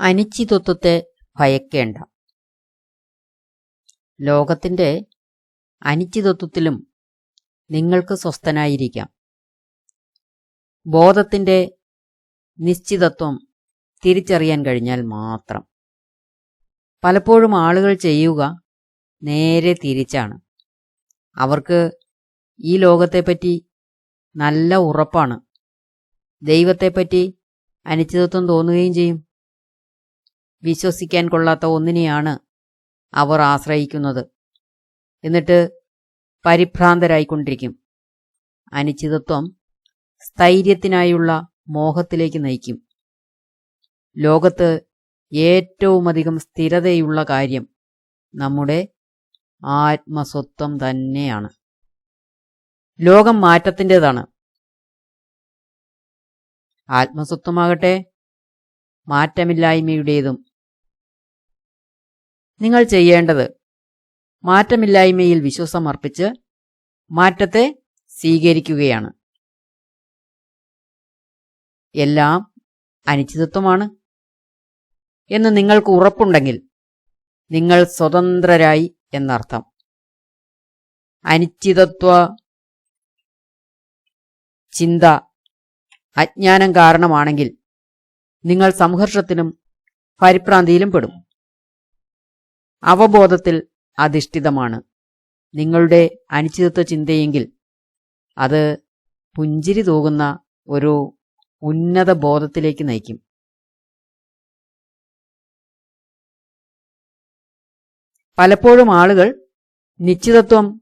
അനിശ്ചിതത്വത്തെ ഭയക്കേണ്ട. ലോകത്തിന്റെ അനിശ്ചിതത്വത്തിലും നിങ്ങൾക്ക് സ്വസ്ഥനായിരിക്കാം. ബോധത്തിന്റെ നിശ്ചിതത്വം തിരിച്ചറിയാൻ കഴിഞ്ഞാൽ മാത്രം. പലപ്പോഴും ആളുകൾ ചെയ്യുക നേരെ തിരിച്ചാണ്. അവർക്ക് ഈ ലോകത്തെപ്പറ്റി നല്ല ഉറപ്പാണ്. ദൈവത്തെപ്പറ്റി അനിശ്ചിതത്വം തോന്നുകയും ചെയ്യും. വിശ്വസിക്കാൻ കൊള്ളാത്ത ഒന്നിനെയാണ് അവർ ആശ്രയിക്കുന്നത്. എന്നിട്ട് പരിഭ്രാന്തരായിക്കൊണ്ടിരിക്കും. അനിശ്ചിതത്വം സ്ഥൈര്യത്തിനായുള്ള മോഹത്തിലേക്ക് നയിക്കും. ലോകത്ത് ഏറ്റവുമധികം സ്ഥിരതയുള്ള കാര്യം നമ്മുടെ ആത്മസ്വത്വം തന്നെയാണ്. ലോകം മാറ്റത്തിന്റെതാണ്. ആത്മസ്വത്വമാകട്ടെ മാറ്റമില്ലായ്മയുടേതും നിങ്ങൾ ചെയ്യേണ്ടത് മാറ്റമില്ലായ്മയിൽ വിശ്വസമർപ്പിച്ച് മാറ്റത്തെ സ്വീകരിക്കുകയാണ്. എല്ലാം അനിശ്ചിതത്വമാണ്. എന്ന് നിങ്ങൾക്ക് ഉറപ്പുണ്ടെങ്കിൽ നിങ്ങൾ സ്വതന്ത്രരായി എന്നർത്ഥം. അനിശ്ചിതത്വ ചിന്ത അജ്ഞാനം കാരണമാണെങ്കിൽ നിങ്ങൾ സംഘർഷത്തിനും പരിഭ്രാന്തിയിലും പെടും. അവബോധത്തിൽ അധിഷ്ഠിതമാണ്. നിങ്ങളുടെ അനിശ്ചിതത്വ ചിന്തയെങ്കിൽ അത് പുഞ്ചിരി തൂകുന്ന ഒരു ഉന്നത ബോധത്തിലേക്ക് നയിക്കും. പലപ്പോഴും ആളുകൾ നിശ്ചിതത്വം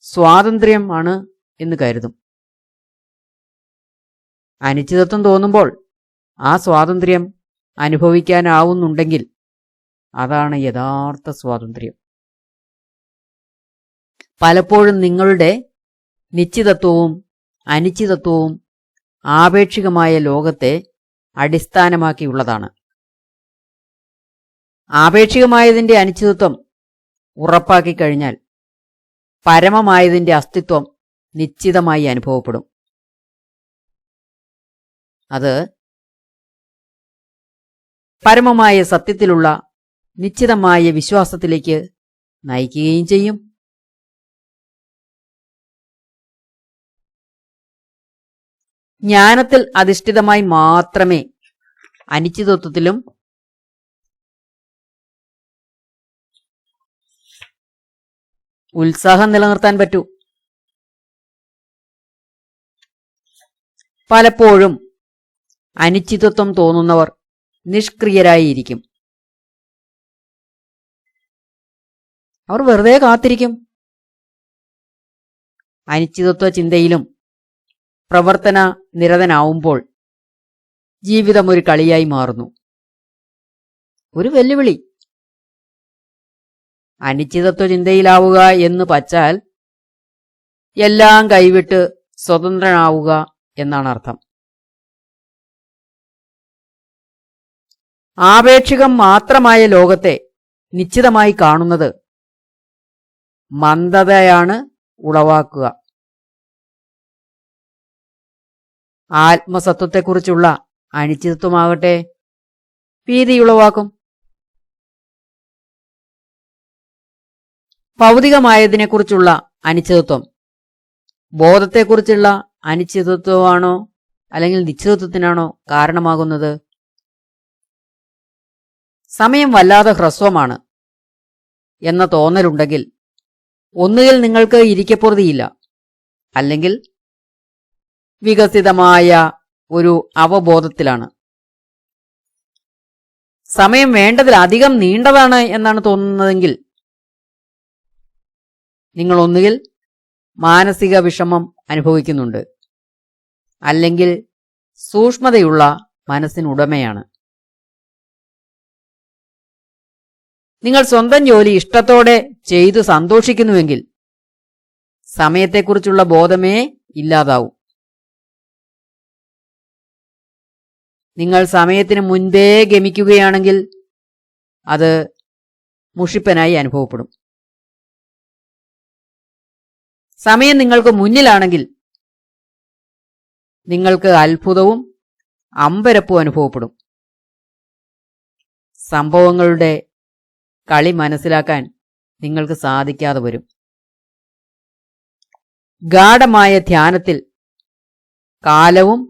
സ്വാതന്ത്ര്യം ആണ് എന്ന് കരുതും. അനിശ്ചിതത്വം തോന്നുമ്പോൾ ആ സ്വാതന്ത്ര്യം അനുഭവിക്കാനാവുന്നുണ്ടെങ്കിൽ അതാണ് യഥാർത്ഥ സ്വാതന്ത്ര്യം. പലപ്പോഴും നിങ്ങളുടെ നിശ്ചിതത്വവും അനിശ്ചിതത്വവും ആപേക്ഷികമായ ലോകത്തെ അടിസ്ഥാനമാക്കിയുള്ളതാണ്. ആപേക്ഷികമായതിന്റെ അനിശ്ചിതത്വം ഉറപ്പാക്കി കഴിഞ്ഞാൽ പരമമായതിന്റെ അസ്തിത്വം നിശ്ചിതമായി അനുഭവപ്പെടും. അത് പരമമായ സത്യത്തിലുള്ള നിശ്ചിതമായ വിശ്വാസത്തിലേക്ക് നയിക്കുകയും ചെയ്യും. ജ്ഞാനത്തിൽ അധിഷ്ഠിതമായി മാത്രമേ അനിശ്ചിതത്വത്തിലും ഉത്സാഹം നിലനിർത്താൻ പറ്റൂ. പലപ്പോഴും അനിശ്ചിതത്വം തോന്നുന്നവർ നിഷ്ക്രിയരായിരിക്കും. അവർ വെറുതെ കാത്തിരിക്കും. അനിശ്ചിതത്വ ചിന്തയിലും പ്രവർത്തന നിരതനാവുമ്പോൾ ജീവിതം ഒരു കളിയായി മാറുന്നു. ഒരു വെല്ലുവിളി. അനിശ്ചിതത്വ ചിന്തയിലാവുക എന്ന് പച്ചാൽ എല്ലാം കൈവിട്ട് സ്വതന്ത്രനാവുക എന്നാണ് അർത്ഥം. ആപേക്ഷികം മാത്രമായ ലോകത്തെ നിശ്ചിതമായി കാണുന്നത് മന്ദതയാണ് ഉളവാക്കുക. ആത്മസത്വത്തെക്കുറിച്ചുള്ള അനിശ്ചിതത്വമാകട്ടെ. ഭീതിയുളവാക്കും ഭൗതികമായതിനെക്കുറിച്ചുള്ള അനിശ്ചിതത്വം. ബോധത്തെക്കുറിച്ചുള്ള അനിശ്ചിതത്വമാണോ അല്ലെങ്കിൽ നിശ്ചിതത്വത്തിനാണോ കാരണമാകുന്നത്? സമയം വല്ലാതെ ഹ്രസ്വമാണ് എന്ന തോന്നലുണ്ടെങ്കിൽ ഒന്നുകിൽ നിങ്ങൾക്ക് ഇരിക്കപ്പുറതിയില്ല അല്ലെങ്കിൽ വികസിതമായ ഒരു അവബോധത്തിലാണ്. സമയം വേണ്ടതിലധികം നീണ്ടതാണ് എന്നാണ് തോന്നുന്നതെങ്കിൽ നിങ്ങൾ ഒന്നുകിൽ മാനസിക വിഷമം അനുഭവിക്കുന്നുണ്ട്. അല്ലെങ്കിൽ സൂക്ഷ്മതയുള്ള മനസ്സിനുടമയാണ്. നിങ്ങൾ സ്വന്തം ജോലി ഇഷ്ടത്തോടെ ചെയ്തു സന്തോഷിക്കുന്നുവെങ്കിൽ സമയത്തെക്കുറിച്ചുള്ള ബോധമേ ഇല്ലാതാവും. നിങ്ങൾ സമയത്തിന് മുൻപേ ഗമിക്കുകയാണെങ്കിൽ അത് മുഷിപ്പനായി അനുഭവപ്പെടും. സമയം നിങ്ങൾക്ക് മുന്നിലാണെങ്കിൽ നിങ്ങൾക്ക് അത്ഭുതവും അമ്പരപ്പും അനുഭവപ്പെടും. സംഭവങ്ങളുടെ കളി മനസ്സിലാക്കാൻ നിങ്ങൾക്ക് സാധിക്കാതെ വരും. ഗാഠമായ ധ്യാനത്തിൽ കാലവും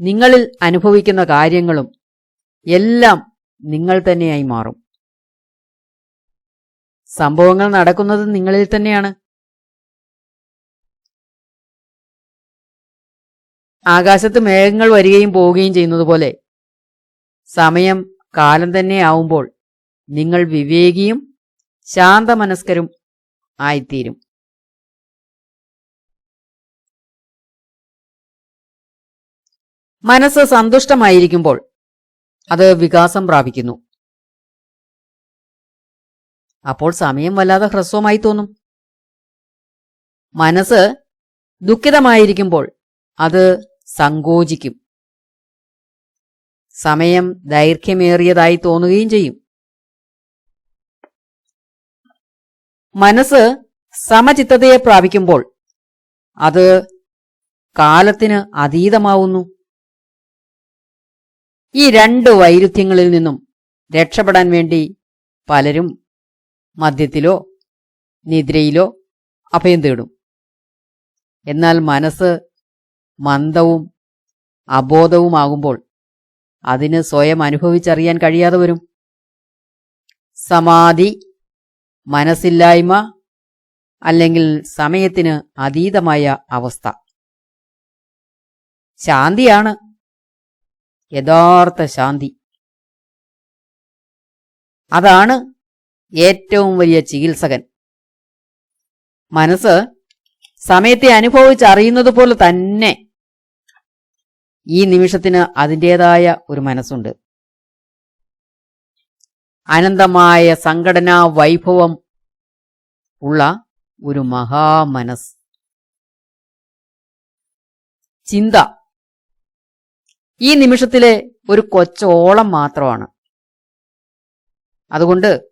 നിങ്ങളിൽ അനുഭവിക്കുന്ന കാര്യങ്ങളും എല്ലാം നിങ്ങൾ തന്നെയായി മാറും. സംഭവങ്ങൾ നടക്കുന്നത് നിങ്ങളിൽ തന്നെയാണ്. ആകാശത്ത് മേഘങ്ങൾ വരികയും പോവുകയും ചെയ്യുന്നത് പോലെ സമയം കാലം തന്നെ ആവുമ്പോൾ നിങ്ങൾ വിവേകിയും ശാന്തമനസ്കരും ആയിത്തീരും. മനസ്സ് സന്തുഷ്ടമായിരിക്കുമ്പോൾ അത് വികാസം പ്രാപിക്കുന്നു. അപ്പോൾ സമയം വല്ലാതെ ഹ്രസ്വമായി തോന്നും. മനസ്സ് ദുഃഖിതമായിരിക്കുമ്പോൾ അത് സങ്കോചിക്കും. സമയം ദൈർഘ്യമേറിയതായി തോന്നുകയും ചെയ്യും. മനസ്സ് സമചിത്തതയെ പ്രാപിക്കുമ്പോൾ അത് കാലത്തിന് അതീതമാവുന്നു. ഈ രണ്ട് വൈരുദ്ധ്യങ്ങളിൽ നിന്നും രക്ഷപ്പെടാൻ വേണ്ടി പലരും മദ്യത്തിലോ നിദ്രയിലോ അഭയം തേടും. എന്നാൽ മനസ്സ് മന്ദവും അബോധവുമാകുമ്പോൾ അതിന് സ്വയം അനുഭവിച്ചറിയാൻ കഴിയാതെ വരും. സമാധി മനസ്സില്ലായ്മ അല്ലെങ്കിൽ സമയത്തിന് അതീതമായ അവസ്ഥ. ശാന്തിയാണ്. യഥാർത്ഥ ശാന്തി. അതാണ് ഏറ്റവും വലിയ ചികിത്സകൻ. മനസ്സ് സമയത്തെ അനുഭവിച്ചറിയുന്നത് പോലെ തന്നെ ഈ നിമിഷത്തിന് അതിന്റെതായ ഒരു മനസ്സുണ്ട്. അനന്തമായ സംഘടനാ വൈഭവം ഉള്ള ഒരു മഹാമനസ്. ചിന്ത. ഈ നിമിഷത്തിലെ ഒരു കൊച്ചോളം മാത്രമാണ്. അതുകൊണ്ട്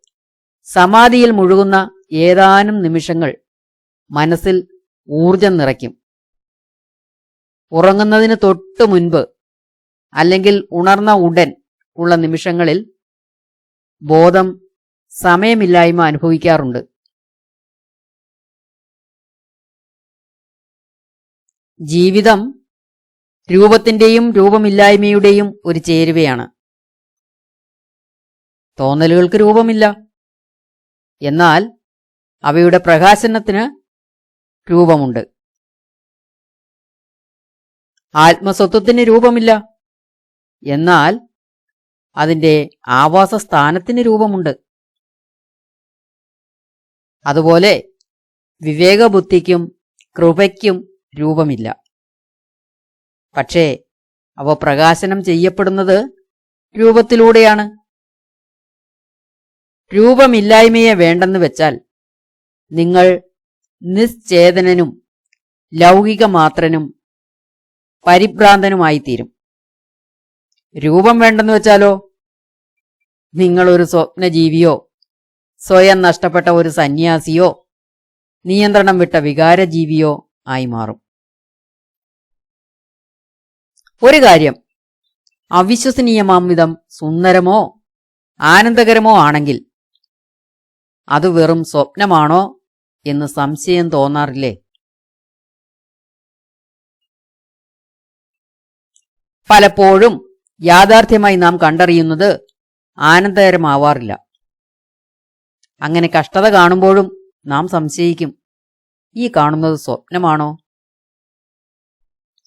സമാധിയിൽ മുഴുകുന്ന ഏതാനും നിമിഷങ്ങൾ മനസ്സിൽ ഊർജം നിറയ്ക്കും. ഉറങ്ങുന്നതിന് തൊട്ടു മുൻപ് അല്ലെങ്കിൽ ഉണർന്ന ഉടൻ ഉള്ള നിമിഷങ്ങളിൽ ബോധം സമയമില്ലായ്മ അനുഭവിക്കാറുണ്ട്. ജീവിതം രൂപത്തിന്റെയും രൂപമില്ലായ്മയുടെയും ഒരു ചേരുവയാണ്. തോന്നലുകൾക്ക് രൂപമില്ല. എന്നാൽ അവയുടെ പ്രകാശനത്തിന് രൂപമുണ്ട്. ആത്മസ്വത്വത്തിന് രൂപമില്ല. എന്നാൽ അതിന്റെ ആവാസ സ്ഥാനത്തിന് രൂപമുണ്ട്. അതുപോലെ വിവേകബുദ്ധിക്കും കൃപയ്ക്കും രൂപമില്ല. പക്ഷേ അവ പ്രകാശനം ചെയ്യപ്പെടുന്നത് രൂപത്തിലൂടെയാണ്. രൂപമില്ലായ്മയെ വേണ്ടെന്ന് വെച്ചാൽ നിങ്ങൾ നിശ്ചേതനനും ലൗകികമാത്രനും പരിഭ്രാന്തനുമായിത്തീരും. രൂപം വേണ്ടെന്ന് വെച്ചാലോ? നിങ്ങളൊരു സ്വപ്നജീവിയോ സ്വയം നഷ്ടപ്പെട്ട ഒരു സന്യാസിയോ നിയന്ത്രണം വിട്ട വികാരജീവിയോ ആയി മാറും. ഒരു കാര്യം അവിശ്വസനീയമാം വിധം സുന്ദരമോ ആനന്ദകരമോ ആണെങ്കിൽ അത് വെറും സ്വപ്നമാണോ എന്ന് സംശയം തോന്നാറില്ലേ? പലപ്പോഴും യാഥാർത്ഥ്യമായി നാം കണ്ടറിയുന്നത് ആനന്ദകരമാവാറില്ല. അങ്ങനെ കഷ്ടത കാണുമ്പോഴും നാം സംശയിക്കും ഈ കാണുന്നത് സ്വപ്നമാണോ?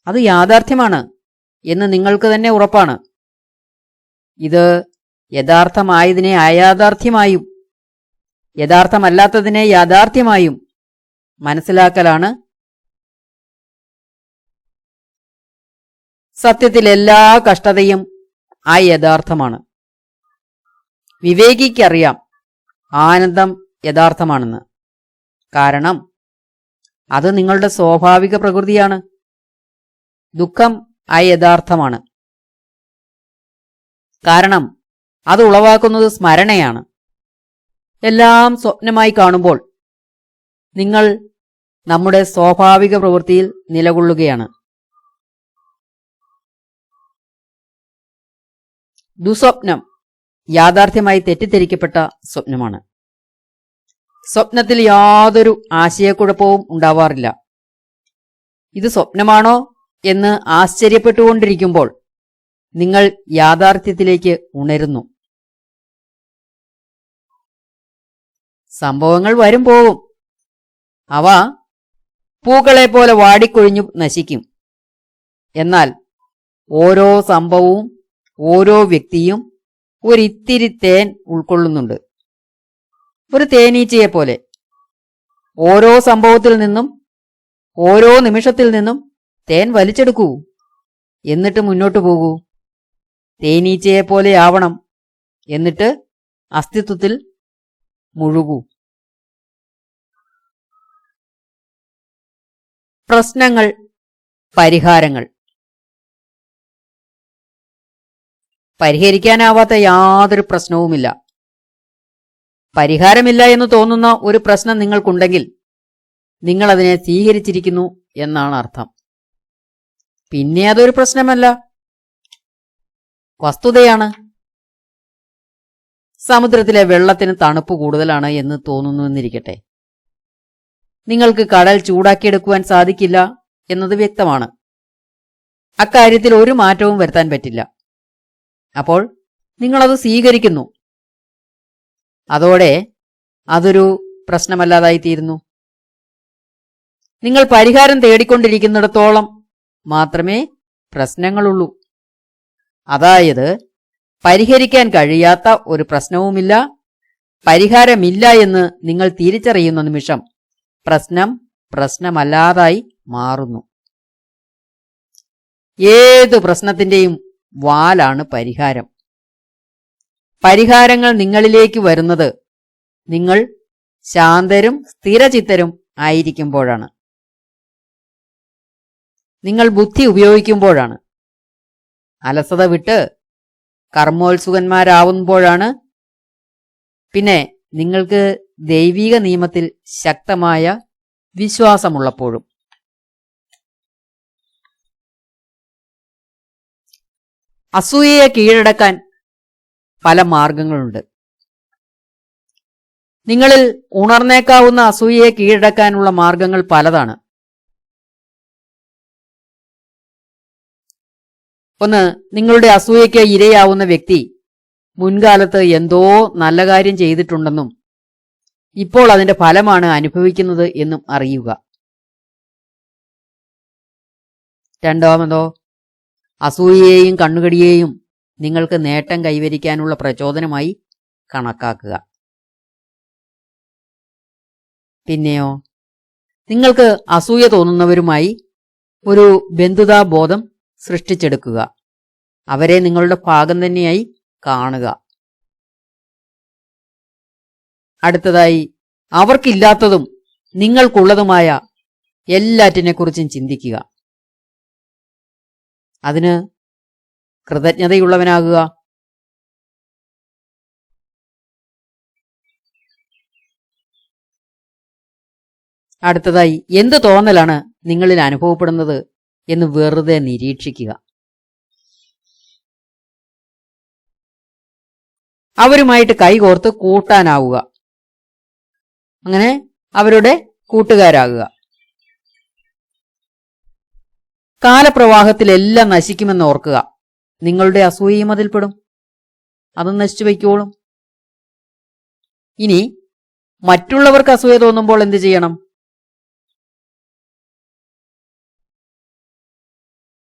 അത് യാഥാർത്ഥ്യമാണ് എന്ന് നിങ്ങൾക്ക് തന്നെ ഉറപ്പാണ്. ഇത് യഥാർത്ഥമായതിനെ അയാഥാർത്ഥ്യമായും യഥാർത്ഥമല്ലാത്തതിനെ യാഥാർത്ഥ്യമായും മനസ്സിലാക്കലാണ് സത്യത്തിൽ എല്ലാ കഷ്ടതയും ആ യഥാർത്ഥമാണ്. വിവേകിക്കറിയാം. ആനന്ദം യഥാർത്ഥമാണെന്ന്. കാരണം അത് നിങ്ങളുടെ സ്വാഭാവിക പ്രകൃതിയാണ്. ദുഃഖം അയഥാർത്ഥമാണ് കാരണം അത് ഉളവാക്കുന്നത് സ്മരണയാണ്. എല്ലാം സ്വപ്നമായി കാണുമ്പോൾ നിങ്ങൾ നമ്മുടെ സ്വാഭാവിക പ്രവൃത്തിയിൽ നിലകൊള്ളുകയാണ്. ദുസ്വപ്നം യാഥാർത്ഥ്യമായി തെറ്റിദ്ധരിക്കപ്പെട്ട സ്വപ്നമാണ്. സ്വപ്നത്തിൽ യാതൊരു ആശയക്കുഴപ്പവും ഉണ്ടാവാറില്ല. ഇത് സ്വപ്നമാണോ എന്ന് ആശ്ചര്യപ്പെട്ടുകൊണ്ടിരിക്കുമ്പോൾ നിങ്ങൾ യാഥാർത്ഥ്യത്തിലേക്ക് ഉണരുന്നു. സംഭവങ്ങൾ വരും പോകും അവ പൂക്കളെ പോലെ വാടിക്കൊഴിഞ്ഞു നശിക്കും. എന്നാൽ ഓരോ സംഭവവും ഓരോ വ്യക്തിയും ഒരിത്തിരി തേൻ ഉൾക്കൊള്ളുന്നുണ്ട്. ഒരു തേനീച്ചയെ പോലെ ഓരോ സംഭവത്തിൽ നിന്നും ഓരോ നിമിഷത്തിൽ നിന്നും തേൻ വലിച്ചെടുക്കൂ. എന്നിട്ട് മുന്നോട്ടു പോകൂ. തേനീച്ചയെ പോലെ ആവണം. എന്നിട്ട് അസ്തിത്വത്തിൽ മുഴുകൂ. പ്രശ്നങ്ങൾ പരിഹാരങ്ങൾ. പരിഹരിക്കാനാവാത്ത യാതൊരു പ്രശ്നവുമില്ല. പരിഹാരമില്ല എന്ന് തോന്നുന്ന ഒരു പ്രശ്നം നിങ്ങൾക്കുണ്ടെങ്കിൽ നിങ്ങൾ അതിനെ സ്വീകരിച്ചിരിക്കുന്നു എന്നാണ് അർത്ഥം. പിന്നെ അതൊരു പ്രശ്നമല്ല. വസ്തുതയാണ്. സമുദ്രത്തിലെ വെള്ളത്തിന് തണുപ്പ് കൂടുതലാണ് എന്ന് തോന്നുന്നുവെന്നിരിക്കട്ടെ. നിങ്ങൾക്ക് കടൽ ചൂടാക്കിയെടുക്കുവാൻ സാധിക്കില്ല എന്നത് വ്യക്തമാണ്. അക്കാര്യത്തിൽ ഒരു മാറ്റവും വരുത്താൻ പറ്റില്ല. അപ്പോൾ നിങ്ങളത് സ്വീകരിക്കുന്നു. അതോടെ അതൊരു പ്രശ്നമല്ലാതായിത്തീരുന്നു നിങ്ങൾ പരിഹാരം തേടിക്കൊണ്ടിരിക്കുന്നിടത്തോളം മാത്രമേ പ്രശ്നങ്ങളുള്ളൂ. അതായത് പരിഹരിക്കാൻ കഴിയാത്ത ഒരു പ്രശ്നവുമില്ല പരിഹാരമില്ല എന്ന് നിങ്ങൾ തിരിച്ചറിയുന്ന നിമിഷം പ്രശ്നം പ്രശ്നമല്ലാതായി മാറുന്നു. ഏതു പ്രശ്നത്തിന്റെയും വാലാണ് പരിഹാരം. പരിഹാരങ്ങൾ നിങ്ങളിലേക്ക് വരുന്നത് നിങ്ങൾ ശാന്തരും സ്ഥിരചിത്തരും ആയിരിക്കുമ്പോഴാണ്. നിങ്ങൾ ബുദ്ധി ഉപയോഗിക്കുമ്പോഴാണ്. അലസത വിട്ട് കർമ്മോത്സുകന്മാരാവുമ്പോഴാണ്. പിന്നെ നിങ്ങൾക്ക് ദൈവിക നിയമത്തിൽ ശക്തമായ വിശ്വാസമുള്ളപ്പോഴും. അസൂയയെ കീഴടക്കാൻ പല മാർഗങ്ങളുണ്ട്. നിങ്ങളിൽ ഉണർന്നേക്കാവുന്ന അസൂയയെ കീഴടക്കാനുള്ള മാർഗങ്ങൾ പലതാണ്. ഒന്ന് നിങ്ങളുടെ അസൂയയ്ക്ക് ഇരയാവുന്ന വ്യക്തി മുൻകാലത്ത് എന്തോ നല്ല കാര്യം ചെയ്തിട്ടുണ്ടെന്നും ഇപ്പോൾ അതിന്റെ ഫലമാണ് അനുഭവിക്കുന്നത് എന്നും അറിയുക. രണ്ടാമതോ അസൂയയെയും കണ്ണുകടിയേയും നിങ്ങൾക്ക് നേട്ടം കൈവരിക്കാനുള്ള പ്രചോദനമായി കണക്കാക്കുക. പിന്നെയോ നിങ്ങൾക്ക് അസൂയ തോന്നുന്നവരുമായി ഒരു ബന്ധുതാബോധം സൃഷ്ടിച്ചെടുക്കുക. അവരെ നിങ്ങളുടെ ഭാഗം തന്നെയായി കാണുക. അടുത്തതായി അവർക്കില്ലാത്തതും നിങ്ങൾക്കുള്ളതുമായ എല്ലാറ്റിനെക്കുറിച്ചും ചിന്തിക്കുക. അതിന് കൃതജ്ഞതയുള്ളവനാകുക. അടുത്തതായി എന്ത് തോന്നലാണ് നിങ്ങളിൽ അനുഭവപ്പെടുന്നത് എന്ന് വെറുതെ നിരീക്ഷിക്കുക. അവരുമായിട്ട് കൈകോർത്ത് കൂട്ടാനാവുക. അങ്ങനെ അവരുടെ കൂട്ടുകാരാകുക. കാലപ്രവാഹത്തിലെല്ലാം നശിക്കുമെന്ന് ഓർക്കുക. നിങ്ങളുടെ അസൂയയും അതിൽപ്പെടും. അതും നശിച്ചു വയ്ക്കോളും ഇനി മറ്റുള്ളവർക്ക് അസൂയ തോന്നുമ്പോൾ എന്ത് ചെയ്യണം?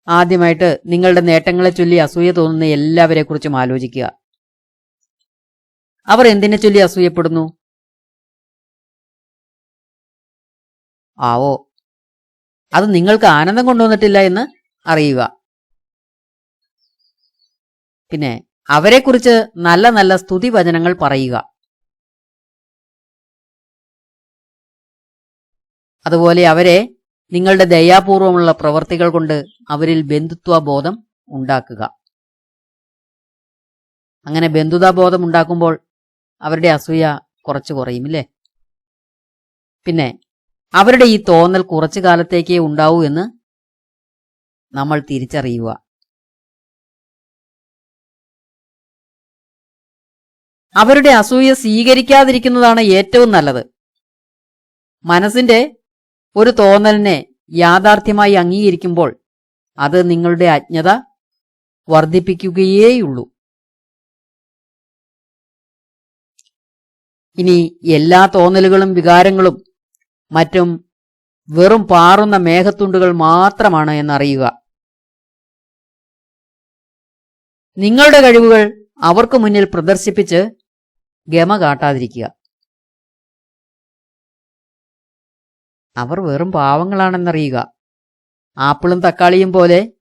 ആദ്യമായിട്ട് നിങ്ങളുടെ നേട്ടങ്ങളെ ചൊല്ലി അസൂയ തോന്നുന്ന എല്ലാവരെ കുറിച്ചും ആലോചിക്കുക. അവർ എന്തിനെ ചൊല്ലി അസൂയപ്പെടുന്നു? ആവോ അത് നിങ്ങൾക്ക് ആനന്ദം കൊണ്ടുവന്നിട്ടില്ല എന്ന് അറിയുക. പിന്നെ അവരെക്കുറിച്ച് നല്ല നല്ല സ്തുതി വചനങ്ങൾ പറയുക. അതുപോലെ അവരെ നിങ്ങളുടെ ദയാപൂർവമുള്ള പ്രവർത്തികൾ കൊണ്ട് അവരിൽ ബന്ധുത്വ ബോധം ഉണ്ടാക്കുക. അങ്ങനെ ബന്ധുതാബോധം ഉണ്ടാക്കുമ്പോൾ അവരുടെ അസൂയ കുറച്ചു കുറയുമില്ലേ പിന്നെ അവരുടെ ഈ തോന്നൽ കുറച്ചു കാലത്തേക്കേ ഉണ്ടാവൂ എന്ന് നമ്മൾ തിരിച്ചറിയുക. അവരുടെ അസൂയ സ്വീകരിക്കാതിരിക്കുന്നതാണ് ഏറ്റവും നല്ലത്. മനസ്സിന്റെ ഒരു തോന്നലിനെ യാഥാർത്ഥ്യമായി അംഗീകരിക്കുമ്പോൾ അത് നിങ്ങളുടെ അജ്ഞത വർദ്ധിപ്പിക്കുകയേയുള്ളൂ. ഇനി എല്ലാ തോന്നലുകളും വികാരങ്ങളും മറ്റും വെറും പാറുന്ന മേഘത്തുണ്ടുകൾ മാത്രമാണ് എന്നറിയുക. നിങ്ങളുടെ കഴിവുകൾ അവർക്ക് മുന്നിൽ പ്രദർശിപ്പിച്ച് ഗമ കാട്ടാതിരിക്കുക. അവർ വെറും പാവങ്ങളാണെന്നറിയുക. ആപ്പിളും തക്കാളിയും പോലെ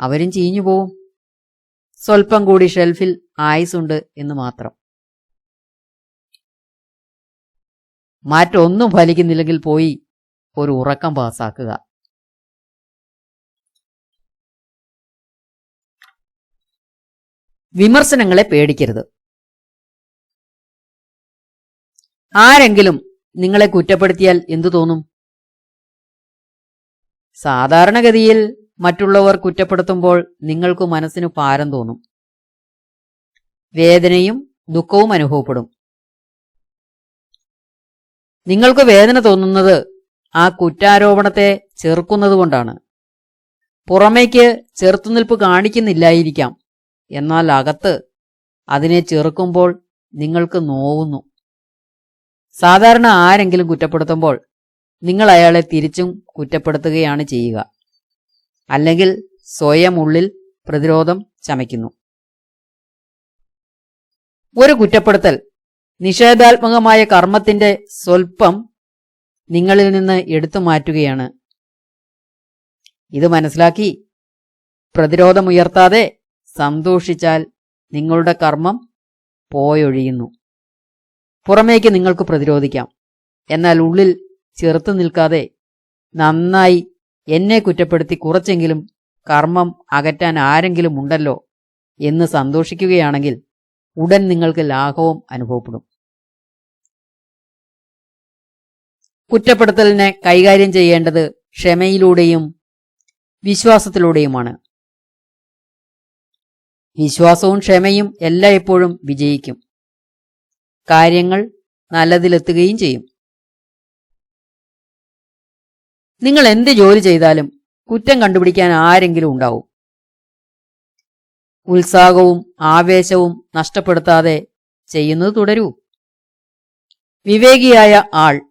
അവരും ചീഞ്ഞു പോവും സ്വൽപ്പം കൂടി ഷെൽഫിൽ ആയുസുണ്ട് എന്ന് മാത്രം. മാറ്റൊന്നും ഫലിക്കുന്നില്ലെങ്കിൽ പോയി ഒരു ഉറക്കം പാസാക്കുക വിമർശനങ്ങളെ പേടിക്കരുത്. ആരെങ്കിലും നിങ്ങളെ കുറ്റപ്പെടുത്തിയാൽ എന്തു തോന്നും? സാധാരണഗതിയിൽ മറ്റുള്ളവർ കുറ്റപ്പെടുത്തുമ്പോൾ നിങ്ങൾക്ക് മനസ്സിന് ഭാരം തോന്നും. വേദനയും ദുഃഖവും അനുഭവപ്പെടും. നിങ്ങൾക്ക് വേദന തോന്നുന്നത് ആ കുറ്റാരോപണത്തെ ചെറുക്കുന്നതുകൊണ്ടാണ് പുറമേക്ക് ചെറുത്തുനിൽപ്പ് കാണിക്കുന്നില്ലായിരിക്കാം. എന്നാൽ അകത്ത് അതിനെ ചെറുക്കുമ്പോൾ നിങ്ങൾക്ക് നോവുന്നു. സാധാരണ ആരെങ്കിലും കുറ്റപ്പെടുത്തുമ്പോൾ നിങ്ങൾ അയാളെ തിരിച്ചും കുറ്റപ്പെടുത്തുകയാണ് ചെയ്യുക. അല്ലെങ്കിൽ സ്വയം ഉള്ളിൽ പ്രതിരോധം ചമയ്ക്കുന്നു. ഒരു കുറ്റപ്പെടുത്തൽ നിഷേധാത്മകമായ കർമ്മത്തിന്റെ സ്വൽപ്പം നിങ്ങളിൽ നിന്ന് എടുത്തു മാറ്റുകയാണ്. ഇത് മനസ്സിലാക്കി പ്രതിരോധമുയർത്താതെ സന്തോഷിച്ചാൽ നിങ്ങളുടെ കർമ്മം പോയൊഴിയുന്നു. പുറമേക്ക് നിങ്ങൾക്ക് പ്രതിരോധിക്കാം. എന്നാൽ ഉള്ളിൽ ചെറുത്തു നിൽക്കാതെ നന്നായി എന്നെ കുറ്റപ്പെടുത്തി കുറച്ചെങ്കിലും കർമ്മം അകറ്റാൻ ആരെങ്കിലും ഉണ്ടല്ലോ എന്ന് സന്തോഷിക്കുകയാണെങ്കിൽ ഉടൻ നിങ്ങൾക്ക് ലാഘവം അനുഭവപ്പെടും. കുറ്റപ്പെടുത്തലിനെ കൈകാര്യം ചെയ്യേണ്ടത് ക്ഷമയിലൂടെയും വിശ്വാസത്തിലൂടെയുമാണ്. വിശ്വാസവും ക്ഷമയും എല്ലായ്പ്പോഴും വിജയിക്കും. കാര്യങ്ങൾ നല്ലതിലെത്തുകയും ചെയ്യും. നിങ്ങൾ എന്ത് ജോലി ചെയ്താലും കുറ്റം കണ്ടുപിടിക്കാൻ ആരെങ്കിലും ഉണ്ടാവും. ഉത്സാഹവും ആവേശവും നഷ്ടപ്പെടുത്താതെ ചെയ്യുന്നത് തുടരൂ. വിവേകിയായ ആൾ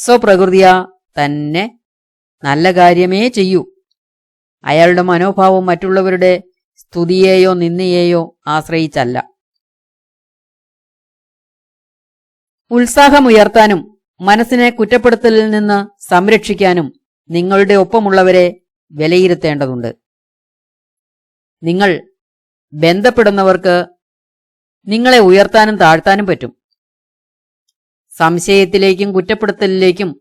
സ്വപ്രകൃതിയാ തന്നെ നല്ല കാര്യമേ ചെയ്യൂ. അയാളുടെ മനോഭാവം മറ്റുള്ളവരുടെ സ്തുതിയെയോ നിന്ദയെയോ ആശ്രയിച്ചല്ല. ഉത്സാഹമുയർത്താനും മനസ്സിനെ കുറ്റപ്പെടുത്തലിൽ നിന്ന് സംരക്ഷിക്കാനും നിങ്ങളുടെ ഒപ്പമുള്ളവരെ വിലയിരുത്തേണ്ടതുണ്ട്. നിങ്ങൾ ബന്ധപ്പെടുന്നവർക്ക് നിങ്ങളെ ഉയർത്താനും താഴ്ത്താനും പറ്റും. സംശയത്തിലേക്കും കുറ്റപ്പെടുത്തലിലേക്കും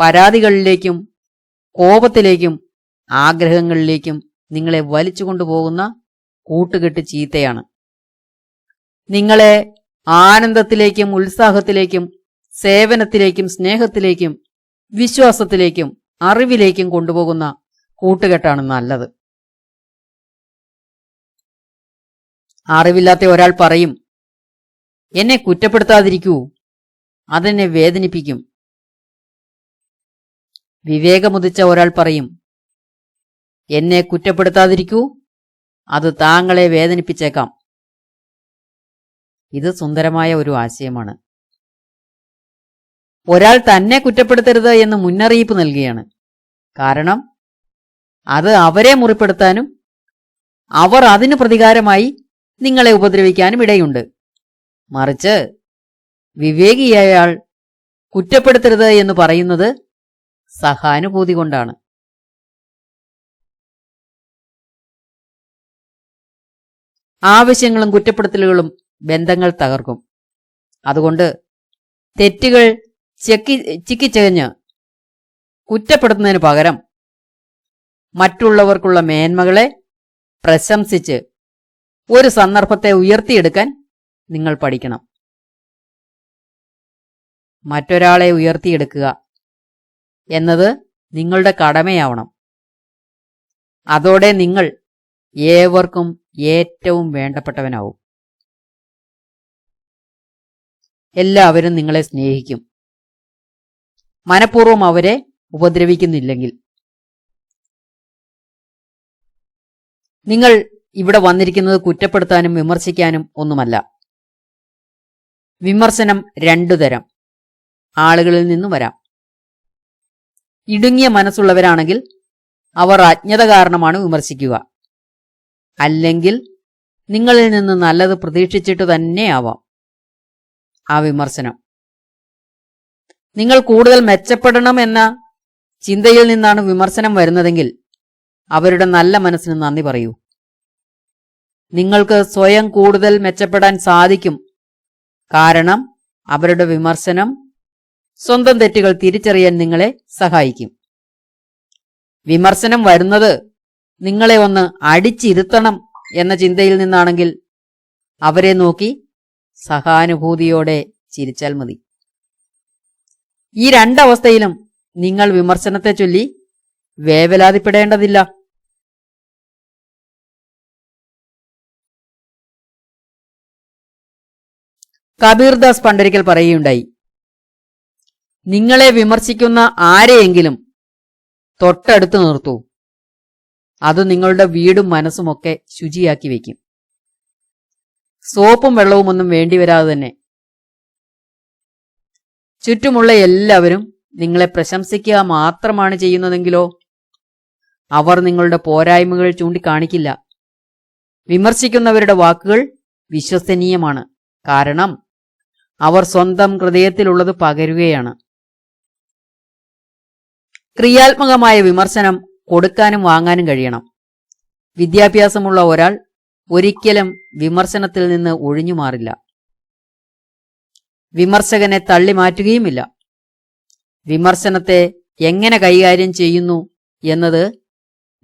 പരാതികളിലേക്കും കോപത്തിലേക്കും ആഗ്രഹങ്ങളിലേക്കും നിങ്ങളെ വലിച്ചു കൊണ്ടുപോകുന്ന കൂട്ടുകെട്ട് ചീത്തയാണ്. നിങ്ങളെ ആനന്ദത്തിലേക്കും ഉത്സാഹത്തിലേക്കും സേവനത്തിലേക്കും സ്നേഹത്തിലേക്കും വിശ്വാസത്തിലേക്കും അറിവിലേക്കും കൊണ്ടുപോകുന്ന കൂട്ടുകെട്ടാണ് നല്ലത്. അറിവില്ലാത്ത ഒരാൾ പറയും എന്നെ കുറ്റപ്പെടുത്താതിരിക്കൂ. അതെന്നെ വേദനിപ്പിക്കും. വിവേകമുദിച്ച ഒരാൾ പറയും എന്നെ കുറ്റപ്പെടുത്താതിരിക്കൂ അത് താങ്കളെ വേദനിപ്പിച്ചേക്കാം. ഇത് സുന്ദരമായ ഒരു ആശയമാണ്. ഒരാൾ തന്നെ കുറ്റപ്പെടുത്തരുത് എന്ന് മുന്നറിയിപ്പ് നൽകുകയാണ്. കാരണം അത് അവരെ മുറിപ്പെടുത്താനും അവർ അതിനു പ്രതികാരമായി നിങ്ങളെ ഉപദ്രവിക്കാനും ഇടയുണ്ട്. മറിച്ച് വിവേകിയായാൾ കുറ്റപ്പെടുത്തരുത് എന്ന് പറയുന്നത് സഹാനുഭൂതി കൊണ്ടാണ്. ആവശ്യങ്ങളും കുറ്റപ്പെടുത്തലുകളും ബന്ധങ്ങൾ തകർക്കും. അതുകൊണ്ട് തെറ്റുകൾ ചെക്കി ചിക്കിച്ചകഞ്ഞ് കുറ്റപ്പെടുത്തുന്നതിന് പകരം മറ്റുള്ളവർക്കുള്ള മേന്മകളെ പ്രശംസിച്ച് ഒരു സന്ദർഭത്തെ ഉയർത്തിയെടുക്കാൻ നിങ്ങൾ പഠിക്കണം. മറ്റൊരാളെ ഉയർത്തിയെടുക്കുക എന്നത് നിങ്ങളുടെ കടമയാവണം. അതോടെ നിങ്ങൾ ഏവർക്കും ഏറ്റവും വേണ്ടപ്പെട്ടവനാവും. എല്ലാവരും നിങ്ങളെ സ്നേഹിക്കും. മനഃപൂർവം അവരെ ഉപദ്രവിക്കുന്നില്ലെങ്കിൽ. നിങ്ങൾ ഇവിടെ വന്നിരിക്കുന്നത് കുറ്റപ്പെടുത്താനും വിമർശിക്കാനും ഒന്നുമല്ല. വിമർശനം രണ്ടു തരം. ആളുകളിൽ നിന്നും വരാം. ഇടുങ്ങിയ മനസ്സുള്ളവരാണെങ്കിൽ അവർ അജ്ഞത കാരണമാണ് വിമർശിക്കുക. അല്ലെങ്കിൽ നിങ്ങളിൽ നിന്ന് നല്ലത് പ്രതീക്ഷിച്ചിട്ട് തന്നെ ആവാം ആ വിമർശനം. നിങ്ങൾ കൂടുതൽ മെച്ചപ്പെടണം എന്ന ചിന്തയിൽ നിന്നാണ് വിമർശനം വരുന്നതെങ്കിൽ അവരുടെ നല്ല മനസ്സിന് നന്ദി പറയൂ. നിങ്ങൾക്ക് സ്വയം കൂടുതൽ മെച്ചപ്പെടാൻ സാധിക്കും. കാരണം അവരുടെ വിമർശനം സ്വന്തം തെറ്റുകൾ തിരിച്ചറിയാൻ നിങ്ങളെ സഹായിക്കും. വിമർശനം വരുന്നത് നിങ്ങളെ ഒന്ന് അടിച്ചിരുത്തണം എന്ന ചിന്തയിൽ നിന്നാണെങ്കിൽ അവരെ നോക്കി സഹാനുഭൂതിയോടെ ചിരിച്ചാൽ മതി. ഈ രണ്ടവസ്ഥയിലും നിങ്ങൾ വിമർശനത്തെ ചൊല്ലി വേവലാതിപ്പെടേണ്ടതില്ല. കബീർദാസ് പണ്ടൊരിക്കൽ പറയുകയുണ്ടായി നിങ്ങളെ വിമർശിക്കുന്ന ആരെയെങ്കിലും തൊട്ടടുത്ത് നിർത്തൂ. അത് നിങ്ങളുടെ വീടും മനസ്സുമൊക്കെ ശുചിയാക്കി വയ്ക്കും. സോപ്പും വെള്ളവും ഒന്നും വേണ്ടിവരാതെ തന്നെ. ചുറ്റുമുള്ള എല്ലാവരും നിങ്ങളെ പ്രശംസിക്കുക മാത്രമാണ് ചെയ്യുന്നതെങ്കിലോ അവർ നിങ്ങളുടെ പോരായ്മകൾ ചൂണ്ടിക്കാണിക്കില്ല. വിമർശിക്കുന്നവരുടെ വാക്കുകൾ വിശ്വസനീയമാണ്. കാരണം അവർ സ്വന്തം ഹൃദയത്തിലുള്ളത് പകരുകയാണ്. ക്രിയാത്മകമായ വിമർശനം കൊടുക്കാനും വാങ്ങാനും കഴിയണം. വിദ്യാഭ്യാസമുള്ള ഒരാൾ ഒരിക്കലും വിമർശനത്തിൽ നിന്ന് ഒഴിഞ്ഞു മാറില്ല. വിമർശകനെ തള്ളി മാറ്റുകയുമില്ല. വിമർശനത്തെ എങ്ങനെ കൈകാര്യം ചെയ്യുന്നു എന്നത്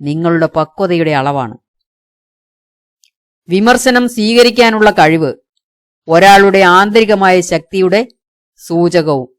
നിങ്ങളുടെ പക്വതയുടെ അളവാണ്. വിമർശനം സ്വീകരിക്കാനുള്ള കഴിവ് ഒരാളുടെ ആന്തരികമായ ശക്തിയുടെ സൂചകവും